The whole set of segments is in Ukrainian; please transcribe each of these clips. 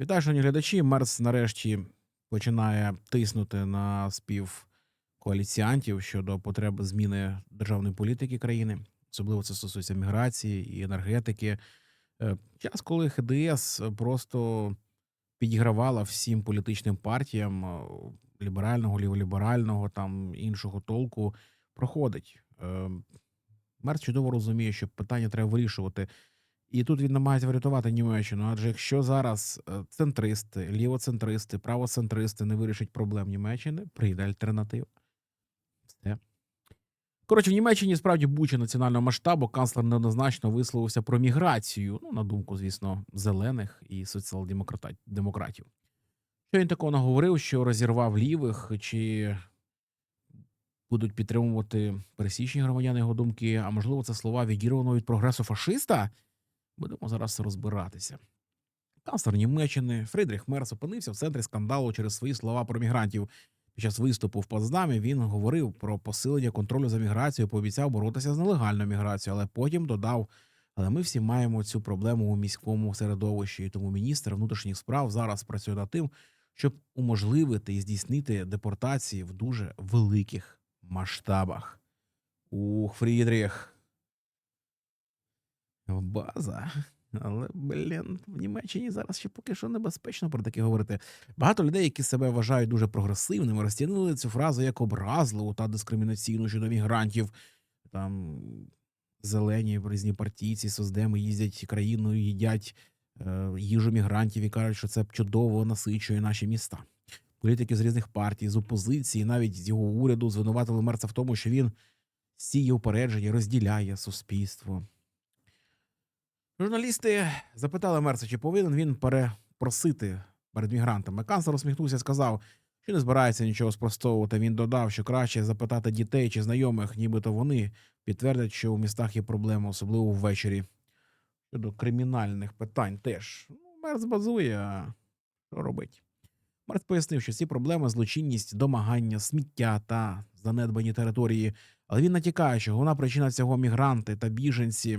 Вітаю, шановні глядачі. Мерс нарешті починає тиснути на співкоаліціантів щодо потреби зміни державної політики країни. Особливо це стосується міграції і енергетики. Е, Час, коли ХДС просто підігравала всім політичним партіям е, ліберального, ліволіберального, там іншого толку, проходить. Е, Мерс чудово розуміє, що питання треба вирішувати. І тут він намагається врятувати Німеччину. Адже якщо зараз е, центристи, лівоцентристи, правоцентристи не вирішать проблем Німеччини, прийде альтернатива. Все. Коротше, в Німеччині справді буча національного масштабу канцлер неоднозначно висловився про міграцію. Ну, на думку, звісно, зелених і соціал-демократів. Що він такого наговорив, що розірвав лівих, чи будуть підтримувати пересічні громадяни його думки, а можливо, це слова відірваного від прогресу фашиста? Будемо зараз розбиратися. Канцлер Німеччини Фридріх Мерц опинився в центрі скандалу через свої слова про мігрантів. Під час виступу в Потсдамі він говорив про посилення контролю за міграцією, пообіцяв боротися з нелегальною міграцією, але потім додав: але ми всі маємо цю проблему у міському середовищі, і тому міністр внутрішніх справ зараз працює над тим, щоб уможливити і здійснити депортації в дуже великих масштабах. Ух, Фрідріх. База. Але, блін, в Німеччині зараз ще поки що небезпечно про таке говорити. Багато людей, які себе вважають дуже прогресивними, розцінили цю фразу як образливу та дискримінаційну щодо мігрантів. Там зелені різні партійці, создеми їздять країною, їдять е, їжу мігрантів і кажуть, що це чудово насичує наші міста. Політики з різних партій, з опозиції, навіть з його уряду звинуватили Мерца в тому, що він сіє упередження, розділяє суспільство. Журналісти запитали Мерца, чи повинен він перепросити перед мігрантами. Канцлер усміхнувся сказав, що не збирається нічого спростовувати. Він додав, що краще запитати дітей чи знайомих, нібито вони підтвердять, що у містах є проблеми, особливо ввечері. Щодо кримінальних питань теж. Ну, Мерц базує, а що робить? Мерц пояснив, що ці проблеми злочинність, домагання, сміття та занедбані території. Але він натякає, що головна причина цього мігранти та біженці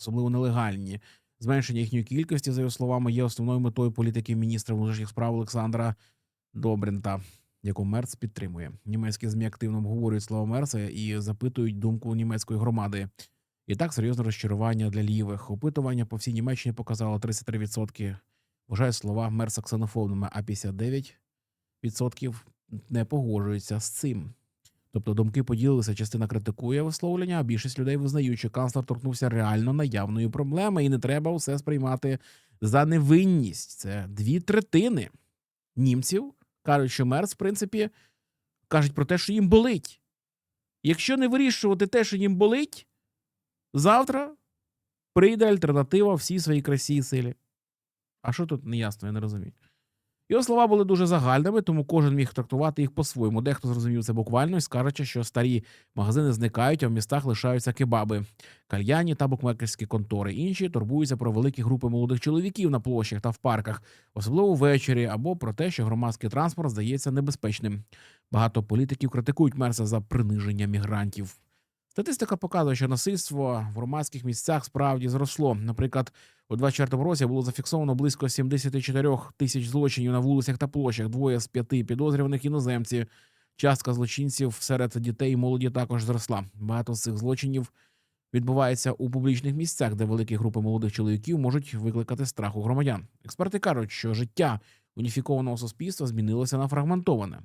особливо нелегальні. Зменшення їхньої кількості, за його словами, є основною метою політики міністра внутрішніх справ Олександра Добринта, яку Мерц підтримує. Німецькі змі активно обговорюють слова Мерца і запитують думку німецької громади. І так серйозне розчарування для лівих. Опитування по всій Німеччині показало 33% вважають слова Мерца ксенофобними, а 59% не погоджуються з цим. Тобто думки поділилися, частина критикує висловлення, а більшість людей визнають, що канцлер торкнувся реально наявної проблеми, і не треба усе сприймати за невинність. Це дві третини німців кажуть, що Мерц, в принципі, кажуть про те, що їм болить. Якщо не вирішувати те, що їм болить, завтра прийде альтернатива всій своїй красі і силі. А що тут неясно, я не розумію. Його слова були дуже загальними, тому кожен міг трактувати їх по-своєму. Дехто зрозумів це буквально скажучи, що старі магазини зникають, а в містах лишаються кебаби, кальяні та букмекерські контори. Інші турбуються про великі групи молодих чоловіків на площах та в парках, особливо ввечері, або про те, що громадський транспорт здається небезпечним. Багато політиків критикують Мерса за приниження мігрантів. Статистика показує, що насильство в громадських місцях справді зросло. Наприклад, у 24 році було зафіксовано близько 74 тисяч злочинів на вулицях та площах. Двоє з п'яти підозрюваних іноземці. Частка злочинців серед дітей і молоді також зросла. Багато з цих злочинів відбувається у публічних місцях, де великі групи молодих чоловіків можуть викликати страх у громадян. Експерти кажуть, що життя уніфікованого суспільства змінилося на фрагментоване,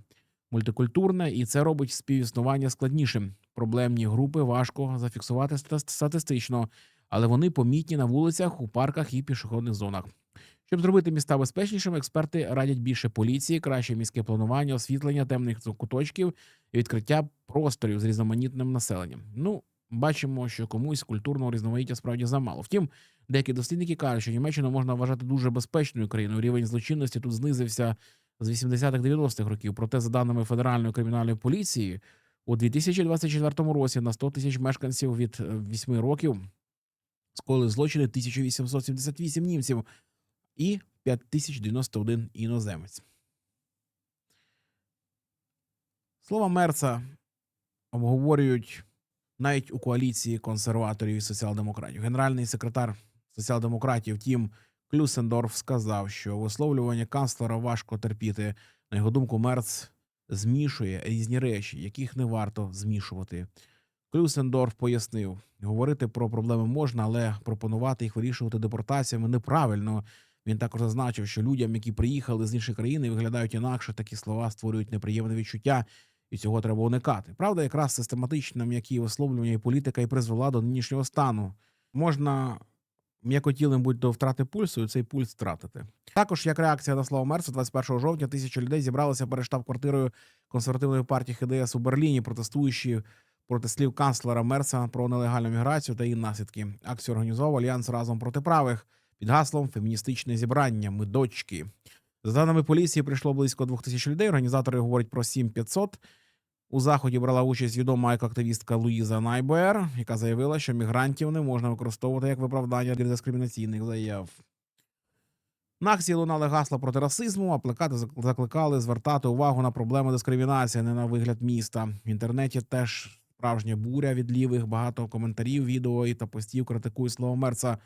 мультикультурне, і це робить співіснування складнішим. Проблемні групи важко зафіксувати статистично, але вони помітні на вулицях, у парках і пішохідних зонах. Щоб зробити міста безпечнішими, експерти радять більше поліції, краще міське планування, освітлення темних куточків і відкриття просторів з різноманітним населенням. Ну, бачимо, що комусь культурного різноманіття справді замало. Втім, деякі дослідники кажуть, що Німеччину можна вважати дуже безпечною країною. Рівень злочинності тут знизився з 80-х 90-х років. Проте, за даними федеральної кримінальної поліції, у 2024 році на 100 тисяч мешканців від 8 років скоїли злочини 1878 німців і 5091 іноземець. Слова Мерца обговорюють навіть у коаліції консерваторів і соціал-демократів. Генеральний секретар соціал-демократів Тім Клюсендорф сказав, що висловлювання канцлера важко терпіти. На його думку, Мерц змішує різні речі, яких не варто змішувати. Клюсендорф пояснив, говорити про проблеми можна, але пропонувати їх вирішувати депортаціями неправильно. Він також зазначив, що людям, які приїхали з іншої країни, виглядають інакше, такі слова створюють неприємне відчуття, і цього треба уникати. Правда, якраз систематичне м'які висловлювання і політика і призвела до нинішнього стану. Можна м'якотілим будь до втрати пульсу, і цей пульс втратити. Також як реакція на слово Мерса, 21 жовтня тисячі людей зібралися перед штаб-квартирою консервативної партії ХДС у Берліні, протестуючи проти слів канцлера Мерса про нелегальну міграцію та її наслідки. Акцію організував альянс разом проти правих під гаслом Феміністичне зібрання. Ми дочки. За даними поліції, прийшло близько двох тисяч людей. Організатори говорять про 7500. У заході брала участь відома екоактивістка Луїза Найбер, яка заявила, що мігрантів не можна використовувати як виправдання для дискримінаційних заяв. На акції лунали гасла проти расизму, а плакати закликали звертати увагу на проблеми дискримінації, не на вигляд міста. В інтернеті теж справжня буря від лівих, багато коментарів, відео і та постів критикують слово мерца.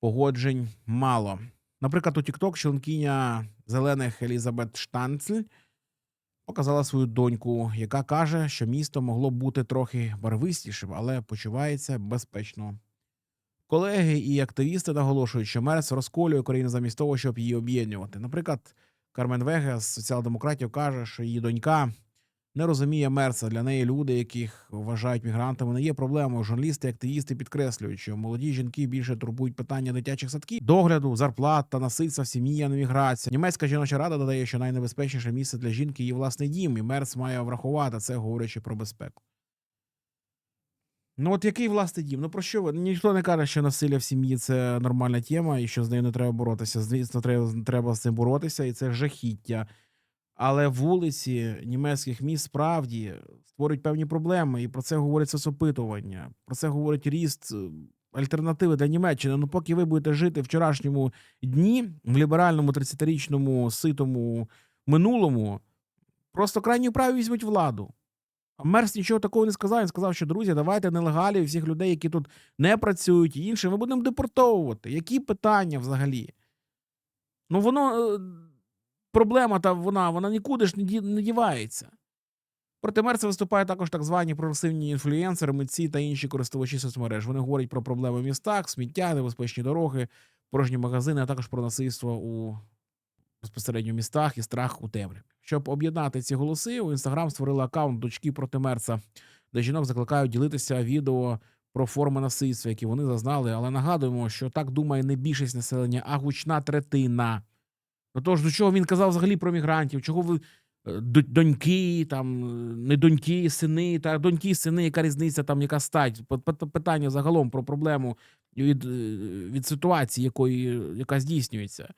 Погоджень мало. Наприклад, у TikTok членкиня зелених Елізабет Штанцль показала свою доньку, яка каже, що місто могло бути трохи барвистішим, але почувається безпечно. Колеги і активісти наголошують, що Мерц розколює Україну замість того, щоб її об'єднувати. Наприклад, Кармен Веге з соціал-демократів каже, що її донька не розуміє Мерца. Для неї люди, яких вважають мігрантами, не є проблемою. Журналісти, активісти підкреслюють, що молоді жінки більше турбують питання дитячих садків, догляду, зарплат та насильства в сім'ї, а не міграція. Німецька жіноча рада додає, що найнебезпечніше місце для жінки її власний дім, і Мерц має врахувати це, говорячи про безпеку. Ну, от який власний дім? Ну про що ви? Ніхто не каже, що насилля в сім'ї це нормальна тема, і що з нею не треба боротися. Звісно, треба, треба з цим боротися, і це жахіття. Але вулиці німецьких міст справді створюють певні проблеми, і про це говорить соцопитування. Про це говорить ріст е, альтернативи для Німеччини. Ну, поки ви будете жити в вчорашньому дні, в ліберальному 30-річному ситому минулому, просто крайні праві візьмуть владу. А Мерс нічого такого не сказав. Він сказав, що друзі, давайте нелегалів, всіх людей, які тут не працюють, і інше, ми будемо депортовувати. Які питання взагалі? Ну, воно. Проблема та вона, вона нікуди ж не, дівається. Проти Мерса виступають також так звані прогресивні інфлюенсери, митці та інші користувачі соцмереж. Вони говорять про проблеми в містах, сміття, небезпечні дороги, порожні магазини, а також про насильство у безпосередньо містах і страх у темряві. Щоб об'єднати ці голоси, у інстаграм створили аккаунт дочки проти Мерса, де жінок закликають ділитися відео про форми насильства, які вони зазнали. Але нагадуємо, що так думає не більшість населення, а гучна третина. Ну тож до чого він казав взагалі про мігрантів? Чого ви е, доньки, там е, не доньки, сини, та доньки, сини, яка різниця, там яка стать? Питання загалом про проблему від, е, від ситуації, якої, яка здійснюється,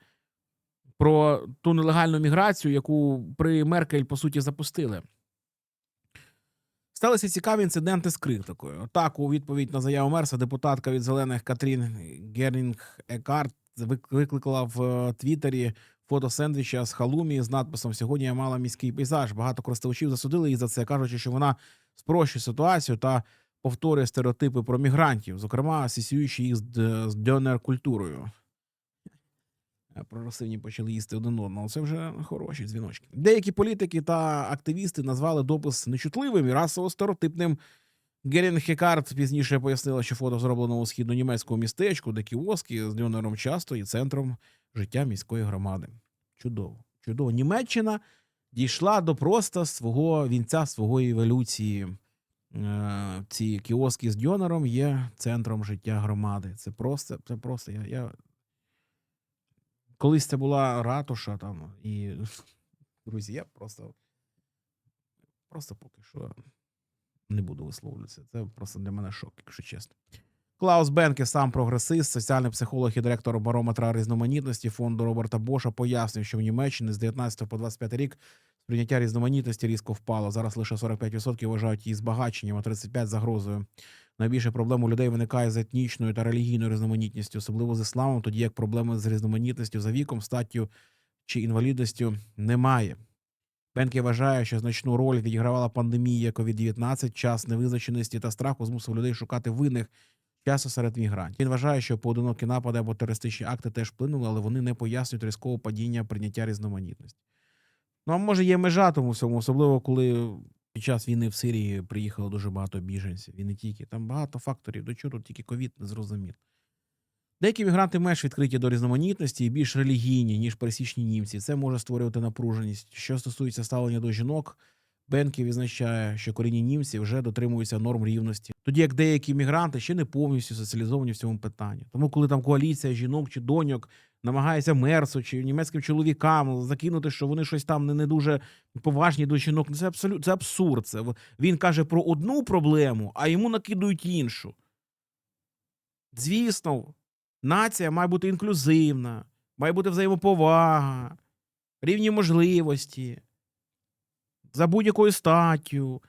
про ту нелегальну міграцію, яку при Меркель по суті запустили. Сталися цікаві інциденти з критикою. Так, у відповідь на заяву Мерса депутатка від зелених Катрін Герінг Екарт вик- викликала в Твіттері фото сендвіча з халумі з надписом Сьогодні я мала міський пейзаж. Багато користувачів засудили її за це, кажучи, що вона спрощує ситуацію та повторює стереотипи про мігрантів, зокрема асоціюючи їх з, з дьонер-культурою. Е, Прогресивні почали їсти один одного. Це вже хороші дзвіночки. Деякі політики та активісти назвали допис нечутливим і расово стереотипним. Герін Хекарт пізніше пояснила, що фото зроблено у східно-німецькому містечку, де кіоски з дьонером часто і центром життя міської громади. Чудово. Чудово. Німеччина дійшла до просто свого вінця свого еволюції. Е, Ці кіоски з дьонером є центром життя громади. Це просто, це просто. Я, я... Колись це була ратуша там, і друзі, я просто, просто поки що не буду висловлюватися. Це просто для мене шок, якщо чесно. Клаус Бенке, сам прогресист, соціальний психолог і директор барометра різноманітності фонду Роберта Боша, пояснив, що в Німеччині з 19 по 25 рік сприйняття різноманітності різко впало. Зараз лише 45% вважають її збагаченням, а 35% загрозою. Найбільше проблем у людей виникає з етнічною та релігійною різноманітністю, особливо з ісламом, тоді як проблеми з різноманітністю за віком, статтю чи інвалідністю немає. Бенке вважає, що значну роль відігравала пандемія COVID-19, час невизначеності та страху змусив людей шукати винних, часто серед мігрантів. Він вважає, що поодинокі напади або терористичні акти теж вплинули, але вони не пояснюють різкого падіння прийняття різноманітності. Ну, а може, є межа тому всьому, особливо коли під час війни в Сирії приїхало дуже багато біженців. І не тільки. Там багато факторів. До чого тут тільки ковід не зрозумів. Деякі мігранти менш відкриті до різноманітності і більш релігійні, ніж пересічні німці. Це може створювати напруженість. Що стосується ставлення до жінок, Бенкі відзначає, що корінні німці вже дотримуються норм рівності, тоді як деякі мігранти ще не повністю соціалізовані в цьому питанні. Тому, коли там коаліція жінок чи доньок намагається мерсу чи німецьким чоловікам закинути, що вони щось там не, не дуже поважні до жінок, ну, це абсолютно це абсурд. Це він каже про одну проблему, а йому накидують іншу. Звісно, нація має бути інклюзивна, має бути взаємоповага, рівні можливості, за будь-якою статтю.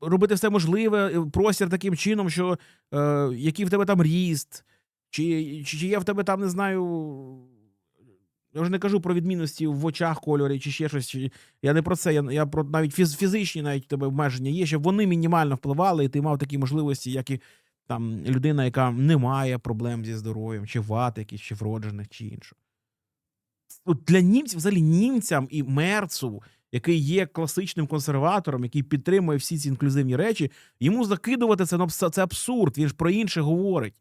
Робити все можливе, е, простір таким чином, що е, який в тебе там ріст, чи, чи, є в тебе там, не знаю. Я вже не кажу про відмінності в очах кольорі, чи ще щось. Чи, я не про це, я, я про навіть фіз, фізичні навіть тебе обмеження є, щоб вони мінімально впливали, і ти мав такі можливості, як і там людина, яка не має проблем зі здоров'ям, чи ват якісь, чи вроджених, чи іншого. От для німців, взагалі німцям і мерцу, який є класичним консерватором, який підтримує всі ці інклюзивні речі, йому закидувати це, ну, це абсурд. Він ж про інше говорить.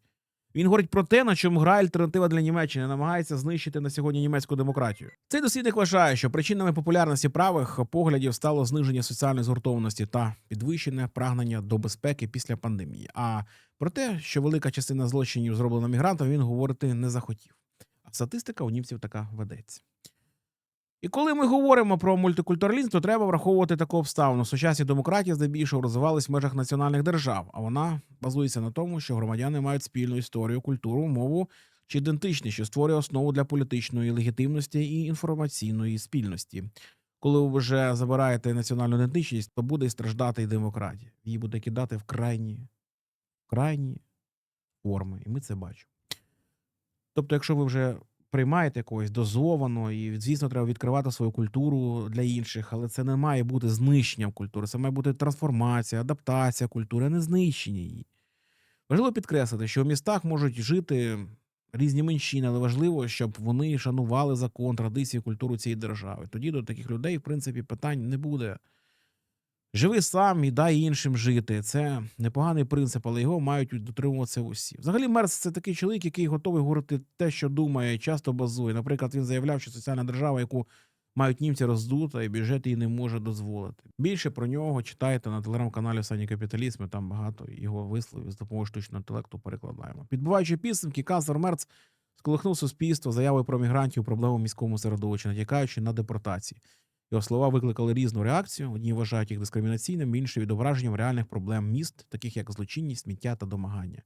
Він говорить про те, на чому грає альтернатива для Німеччини, намагається знищити на сьогодні німецьку демократію. Цей дослідник вважає, що причинами популярності правих поглядів стало зниження соціальної згуртованості та підвищене прагнення до безпеки після пандемії. А про те, що велика частина злочинів зроблена мігрантами, він говорити не захотів. Статистика у німців така ведеться. І коли ми говоримо про мультикультуралізм, то треба враховувати таку обставину. Сучасні демократії здебільшого розвивались в межах національних держав, а вона базується на тому, що громадяни мають спільну історію, культуру, мову чи ідентичність, що створює основу для політичної легітимності і інформаційної спільності. Коли ви вже забираєте національну ідентичність, то буде і страждати і демократія. Її буде кидати в крайні, крайні форми, і ми це бачимо. Тобто, якщо ви вже приймаєте когось дозовано, і звісно, треба відкривати свою культуру для інших, але це не має бути знищенням культури, це має бути трансформація, адаптація культури, не знищення її. Важливо підкреслити, що в містах можуть жити різні меншини, але важливо, щоб вони шанували закон, традиції, культуру цієї держави. Тоді до таких людей, в принципі, питань не буде. Живи сам і дай іншим жити. Це непоганий принцип, але його мають дотримуватися усі. Взагалі, Мерс це такий чоловік, який готовий говорити те, що думає, часто базує. Наприклад, він заявляв, що соціальна держава, яку мають німці роздута, і бюджет її не може дозволити. Більше про нього читайте на телеграм-каналі Сані Капіталізм. Там багато його висловів з допомогою штучного інтелекту перекладаємо. Підбуваючи підсумки, канцлер Мерц сколихнув суспільство заявою про мігрантів проблему міському середовищі, натякаючи на депортації. Його слова викликали різну реакцію. Одні вважають їх дискримінаційним, інші відображенням реальних проблем міст, таких як злочинність, сміття та домагання.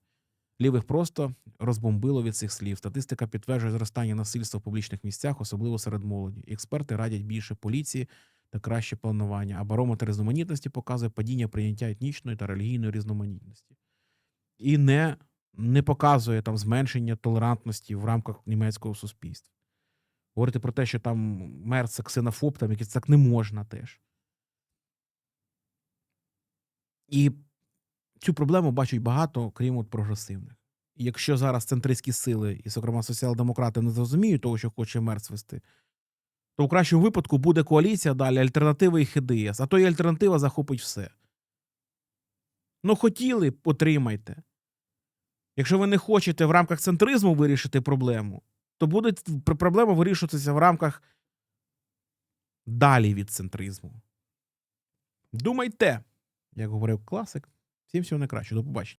Лівих просто розбомбило від цих слів. Статистика підтверджує зростання насильства в публічних місцях, особливо серед молоді. Експерти радять більше поліції та краще планування. А барометр різноманітності показує падіння прийняття етнічної та релігійної різноманітності. І не, не показує там зменшення толерантності в рамках німецького суспільства. Говорити про те, що там мер це ксенофоб, там якийсь так не можна теж. І цю проблему бачать багато, крім от прогресивних. Якщо зараз центристські сили, і, зокрема, соціал-демократи не зрозуміють того, що хоче Мерц вести, то в кращому випадку буде коаліція далі, альтернатива і ХДС, а то і альтернатива захопить все. Ну, хотіли, отримайте. Якщо ви не хочете в рамках центризму вирішити проблему, то буде проблема вирішуватися в рамках далі від центризму. Думайте, як говорив класик. Всім всього найкращого. До побачення.